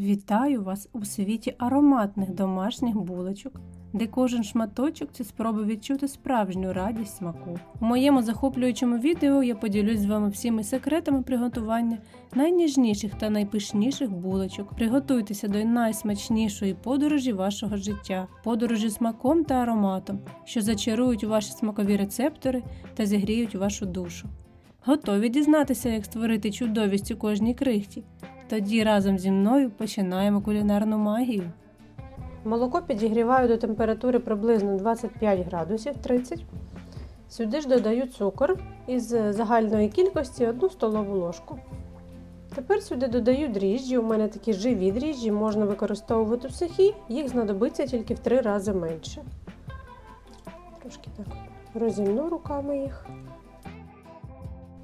Вітаю вас у світі ароматних домашніх булочок, де кожен шматочок це спроба відчути справжню радість смаку. У моєму захоплюючому відео я поділюсь з вами всіми секретами приготування найніжніших та найпишніших булочок. Приготуйтеся до найсмачнішої подорожі вашого життя, подорожі смаком та ароматом, що зачарують ваші смакові рецептори та зігріють вашу душу. Готові дізнатися, як створити чудовість у кожній крихті? Тоді разом зі мною починаємо кулінарну магію. Молоко підігріваю до температури приблизно 25 градусів 30. Сюди ж додаю цукор із загальної кількості 1 столову ложку. Тепер сюди додаю дріжджі. У мене такі живі дріжджі, можна використовувати сухі, їх знадобиться тільки в 3 рази менше. Трошки так розімну руками їх.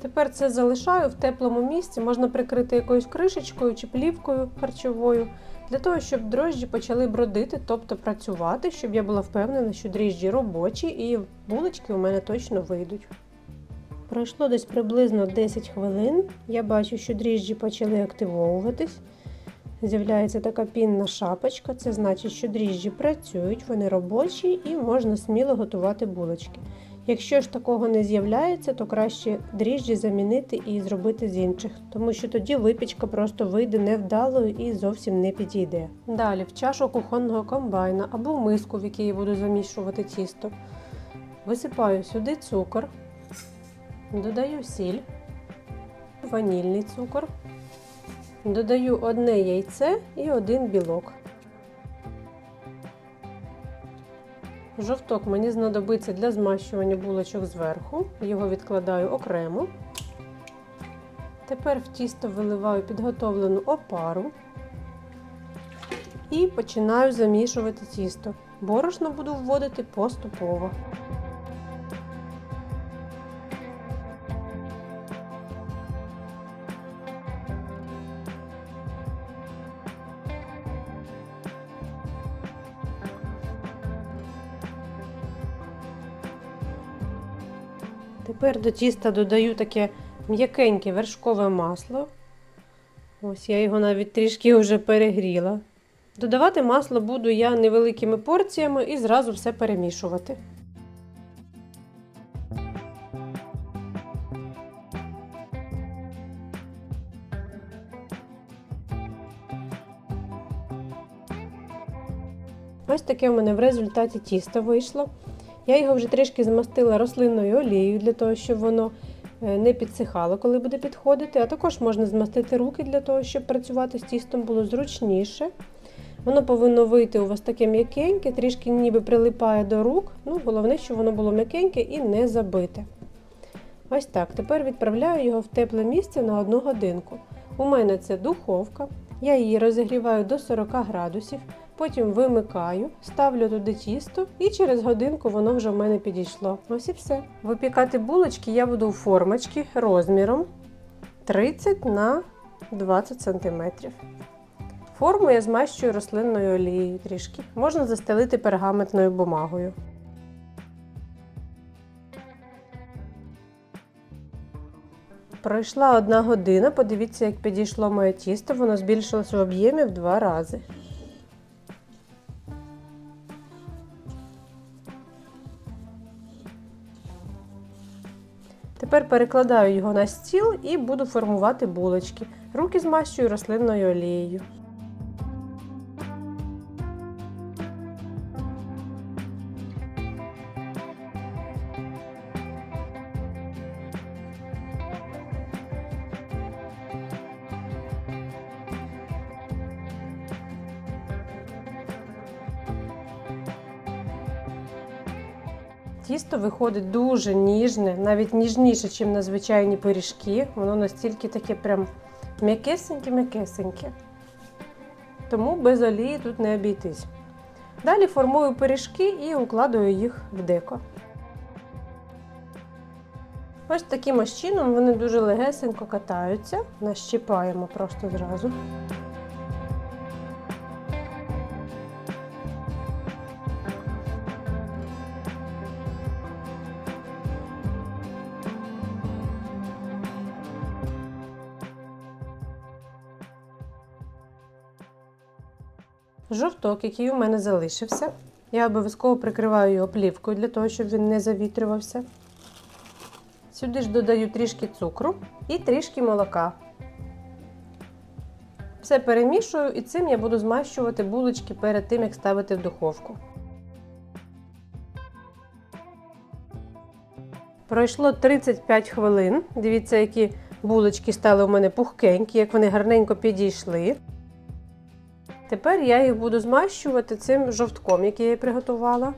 Тепер це залишаю в теплому місці, можна прикрити якоюсь кришечкою чи плівкою харчовою, для того, щоб дрожджі почали бродити, тобто працювати, щоб я була впевнена, що дріжджі робочі і булочки у мене точно вийдуть. Пройшло десь приблизно 10 хвилин. Я бачу, що дріжджі почали активовуватись. З'являється така пінна шапочка, це значить, що дріжджі працюють, вони робочі і можна сміло готувати булочки. Якщо ж такого не з'являється, то краще дріжджі замінити і зробити з інших, тому що тоді випічка просто вийде невдалою і зовсім не підійде. Далі в чашу кухонного комбайна або в миску, в якій я буду замішувати тісто, висипаю сюди цукор, додаю сіль, ванільний цукор, додаю одне яйце і один білок. Жовток мені знадобиться для змащування булочок зверху, його відкладаю окремо. Тепер в тісто виливаю підготовлену опару і починаю замішувати тісто. Борошно буду вводити поступово. Тепер до тіста додаю таке м'якеньке вершкове масло. Ось я його навіть трішки вже перегріла. Додавати масло буду я невеликими порціями і зразу все перемішувати. Ось таке в мене в результаті тісто вийшло. Я його вже трішки змастила рослинною олією для того, щоб воно не підсихало, коли буде підходити. А також можна змастити руки для того, щоб працювати з тістом було зручніше. Воно повинно вийти у вас таке м'якеньке, трішки ніби прилипає до рук. Ну, Головне, щоб воно було м'якеньке і не забите. Ось так. Тепер відправляю його в тепле місце на одну годинку. У мене це духовка. Я її розігріваю до 40 градусів. Потім вимикаю, ставлю туди тісто і через годинку воно вже в мене підійшло. Ось і все. Випікати булочки я буду у формочки розміром 30 на 20 см. Форму я змащую рослинною олією трішки. Можна застелити пергаментною бумагою. Пройшла одна година. Подивіться, як підійшло моє тісто, воно збільшилось в об'ємі в два рази. Тепер перекладаю його на стіл і буду формувати булочки. Руки змащую рослинною олією. Тісто виходить дуже ніжне, навіть ніжніше, ніж на звичайні пиріжки. Воно настільки таке прям м'якесеньке-м'якесеньке. Тому без олії тут не обійтись. Далі формую пиріжки і укладую їх в деко. Ось таким ось чином вони дуже легесенько катаються. Нащіпаємо просто зразу. Жовток, який у мене залишився. Я обов'язково прикриваю його плівкою для того, щоб він не завітрювався. Сюди ж додаю трішки цукру і трішки молока. Все перемішую і цим я буду змащувати булочки перед тим, як ставити в духовку. Пройшло 35 хвилин. Дивіться, які булочки стали у мене пухкенькі, як вони гарненько підійшли. Тепер я їх буду змащувати цим жовтком, який я приготувала.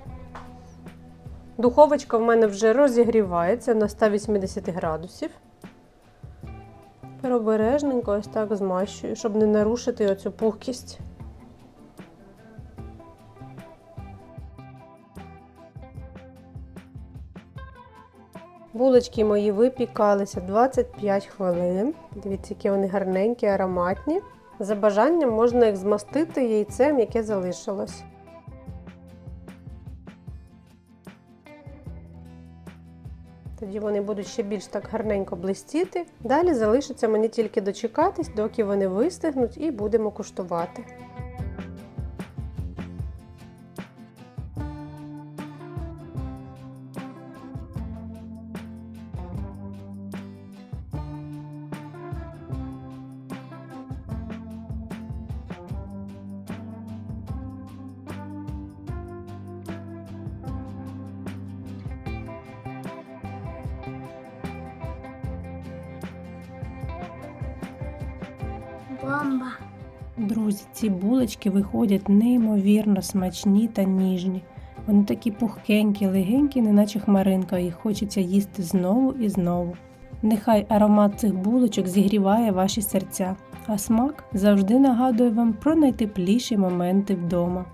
Духовочка в мене вже розігрівається на 180 градусів. Тепер ось так змащую, щоб не нарушити оцю пухкість. Булочки мої випікалися 25 хвилин. Дивіться, які вони гарненькі, ароматні. За бажанням можна їх змастити яйцем, яке залишилось. Тоді вони будуть ще більш так гарненько блистіти. Далі залишиться мені тільки дочекатись, доки вони вистигнуть, і будемо куштувати. Бомба. Друзі, ці булочки виходять неймовірно смачні та ніжні. Вони такі пухкенькі, легенькі, неначе хмаринка, їх хочеться їсти знову і знову. Нехай аромат цих булочок зігріває ваші серця, а смак завжди нагадує вам про найтепліші моменти вдома.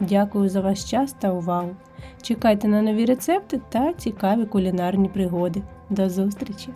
Дякую за ваш час та увагу. Чекайте на нові рецепти та цікаві кулінарні пригоди. До зустрічі!